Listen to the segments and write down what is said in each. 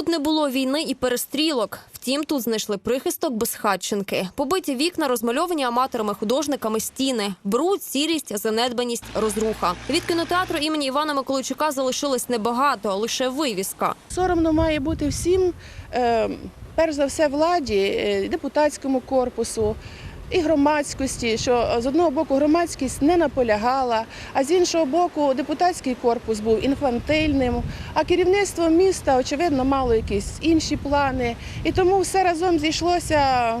Тут не було війни і перестрілок. Втім, тут знайшли прихисток безхатченки. Побиті вікна, розмальовані аматорами-художниками стіни, бруд, сірість, занедбаність, розруха. Від кінотеатру імені Івана Миколайчука залишилось небагато, лише вивіска. Соромно має бути всім, е, перш за все, владі, е, депутатському корпусу. І громадськості, що з одного боку громадськість не наполягала, а з іншого боку, депутатський корпус був інфантильним, а керівництво міста, очевидно, мало якісь інші плани. І тому все разом зійшлося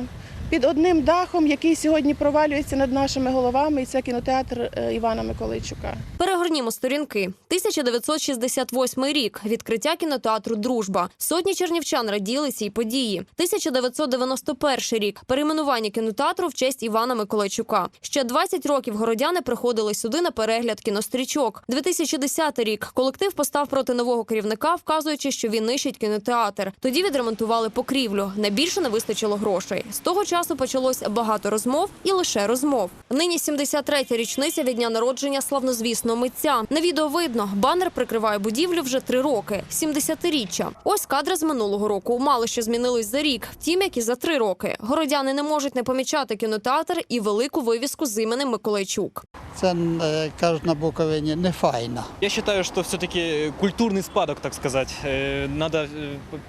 під одним дахом, який сьогодні провалюється над нашими головами, і це кінотеатр е, Івана Миколайчука. Перегорнімо сторінки. 1968 рік. Відкриття кінотеатру Дружба. Сотні чернівчан раділи цій події. 1991 рік. Перейменування кінотеатру в честь Івана Миколайчука. Ще 20 років городяни приходили сюди на перегляд кінострічок. 2010 рік. Колектив постав проти нового керівника, вказуючи, що він нищить кінотеатр. Тоді відремонтували покрівлю. Найбільше не вистачило грошей. З того часу почалось багато розмов і лише розмов. Нині 73-я річниця від дня народження славнозвісного митця. На відео видно, банер прикриває будівлю вже три роки. 70-річчя. Ось кадри з минулого року. Мало що змінилось за рік. Втім, як і за три роки. Городяни не можуть не помічати кінотеатр і велику вивіску з іменем Миколайчук. Це е, кажуть на Буковині не файно. Я считаю, что все-таки культурный спадок, так сказать, э, надо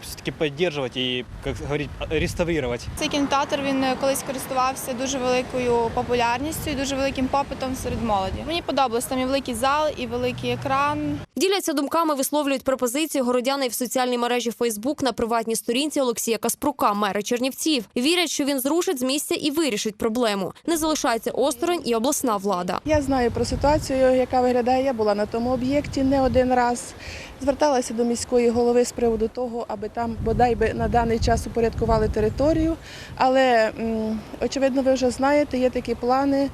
все-таки поддерживать и, как говорить, реставрировать. Цей кінотеатр він е, колись користувався дуже великою популярністю і дуже великим попитом серед молоді. Мені подобалось там і великий зал, і великий екран. Діляться думками, висловлюють пропозиції городяни в соціальній мережі Фейсбук на приватній сторінці Олексія Каспрука, мера Чернівців. Вірять, що він зрушить з місця і вирішить проблему. Не залишається осторонь і обласна влада. Я знаю про ситуацію, яка виглядає. Я була на тому об'єкті не один раз. Зверталася до міської голови з приводу того, аби там бодай би на даний час упорядкували територію. Але очевидно, ви вже знаєте, є такі плани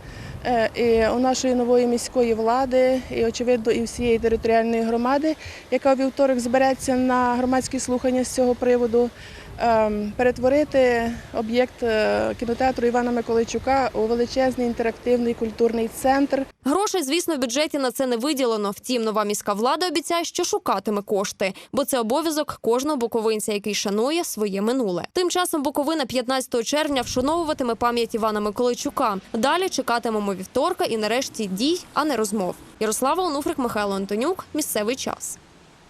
е, і у нашої нової міської влади, і очевидно, і всієї територіальної громади, яка у вівторок збереться на громадські слухання з цього приводу. Ем, Перетворити об'єкт е, кінотеатру Івана Миколайчука у величезний інтерактивний культурний центр, Грошей, звісно, в бюджеті на це не виділено. Втім, нова міська влада обіцяє, що шукатиме кошти, бо це обов'язок кожного буковинця, який шанує своє минуле. Тим часом Буковина 15 червня вшановуватиме пам'ять Івана Миколайчука. Далі чекатимемо вівторка і нарешті дій, а не розмов. Ярослава Онуфрик, Михайло Антонюк. Місцевий час.